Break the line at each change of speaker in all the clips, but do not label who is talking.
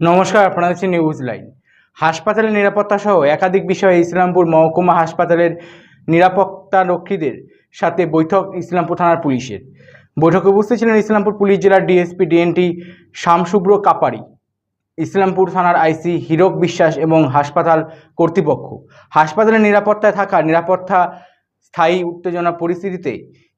নমস্কার, আপনারা হচ্ছে নিউজ লাইন হাসপাতালের নিরাপত্তা সহ একাধিক বিষয়ে ইসলামপুর মহকুমা হাসপাতালের নিরাপত্তা রক্ষীদের সাথে বৈঠক ইসলামপুর থানার পুলিশের। বৈঠকে উপস্থিত ছিলেন ইসলামপুর পুলিশ জেলার ডিএসপি ডিএনটি শামসুব্র কাপাড়ি, ইসলামপুর থানার আইসি হীরক বিশ্বাস এবং হাসপাতাল কর্তৃপক্ষ। হাসপাতালের নিরাপত্তায় থাকা নিরাপত্তা স্থায়ী উত্তেজনা পরিস্থিতিতে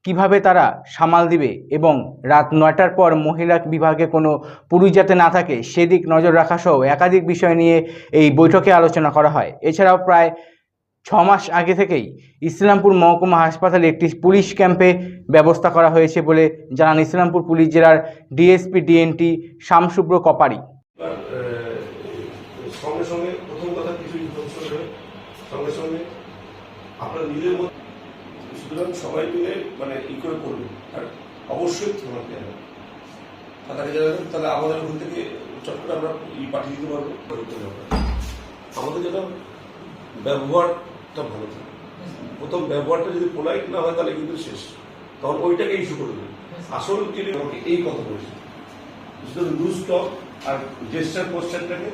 কীভাবে তারা সামাল দিবে এবং রাত নয়টার পর মহিলা বিভাগে কোনো পুরুষ যাতে না থাকে, সেদিক নজর রাখা সহ একাধিক বিষয় নিয়ে এই বৈঠকে আলোচনা করা হয়। এছাড়াও প্রায় ছ মাস আগে থেকেই ইসলামপুর মহকুমা হাসপাতালে একটি পুলিশ ক্যাম্পে ব্যবস্থা করা হয়েছে বলে জানান ইসলামপুর পুলিশ জেলার ডিএসপি ডিএনটি শামসুব্র কপারি।
সঙ্গে সঙ্গে প্রথম কথা কিছু সঙ্গে সঙ্গে আপনার নিজের মধ্যে সুতরাং সবাই মিলে মানে ই করে করবেন আর অবশ্যই যাবেন তাহলে আমাদের ওখান থেকে চট করে আমরা ই পাঠিয়ে দিতে পারব। আমাদের যেটা ব্যবহারটা ভালো থাকে। প্রথম ব্যবহারটা যদি পোলাইট না হয়, তাহলে কিন্তু শেষ। তখন ওইটাকে ইস্যু করে দেবে। আসল যিনি আমাকে এই কথা বলেছে। শুধু লুজ টক আর জেস্টার পোস্টারটাকে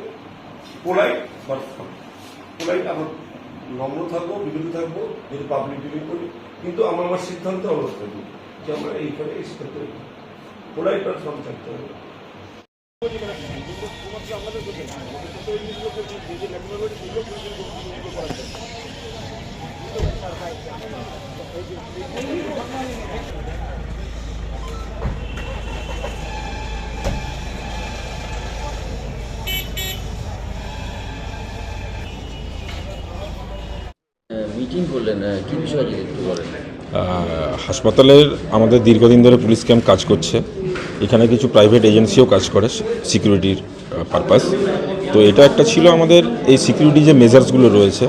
পোলাইট বাট পোলাইট আমার নম্র থাকব, বিরোধী থাকব, যদি পাবলিক ডিলিং করি। কিন্তু আমার আমার সিদ্ধান্ত অনুরোধ করব যে আমরা এইখানে এই সিদ্ধান্ত সব থাকতে হবে।
মিটিং করলেন? যদি একটু বলেন।
হাসপাতালের আমাদের দীর্ঘদিন ধরে পুলিশ ক্যাম্প কাজ করছে। এখানে কিছু প্রাইভেট এজেন্সিও কাজ করে সিকিউরিটির পারপাস। তো এটা একটা ছিল আমাদের এই সিকিউরিটি যে মেজার্সগুলো রয়েছে,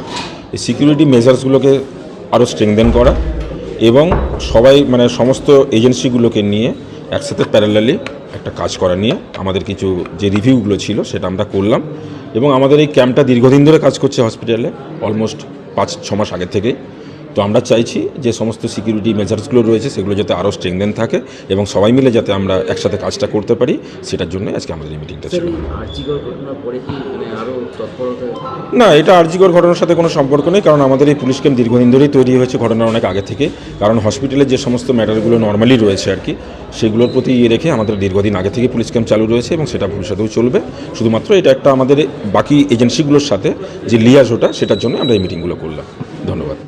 এই সিকিউরিটি মেজার্সগুলোকে আরও স্ট্রেংদেন করা এবং সবাই মানে সমস্ত এজেন্সিগুলোকে নিয়ে একসাথে প্যারালালি একটা কাজ করা নিয়ে আমাদের কিছু যে রিভিউগুলো ছিল সেটা আমরা করলাম। এবং আমাদের এই ক্যাম্পটা দীর্ঘদিন ধরে কাজ করছে হসপিটালে অলমোস্ট পাঁচ ছ মাস আগে থেকেই তো আমরা চাইছি যে সমস্ত সিকিউরিটি মেজার্সগুলো রয়েছে সেগুলো যাতে আরও স্ট্রেংদেন থাকে এবং সবাই মিলে যাতে আমরা একসাথে কাজটা করতে পারি সেটার জন্য আজকে আমাদের এই মিটিংটা ছিল।
মানে
না এটা আরজিকর ঘটনার সাথে কোনো সম্পর্ক নেই কারণ আমাদের এই পুলিশ ক্যাম্প দীর্ঘদিন ধরেই তৈরি হয়েছে ঘটনার অনেক আগে থেকে কারণ হসপিটালে যে সমস্ত ম্যাটারগুলো নর্মালি রয়েছে আর কি সেগুলোর প্রতি ইয়ে রেখে আমাদের দীর্ঘদিন আগে থেকে পুলিশ ক্যাম্প চালু রয়েছে এবং সেটা ভবিষ্যতেও চলবে। শুধুমাত্র এটা একটা আমাদের বাকি এজেন্সিগুলোর সাথে যে লিয়াজ ওটা সেটার জন্য আমরা এই মিটিংগুলো করলাম। ধন্যবাদ।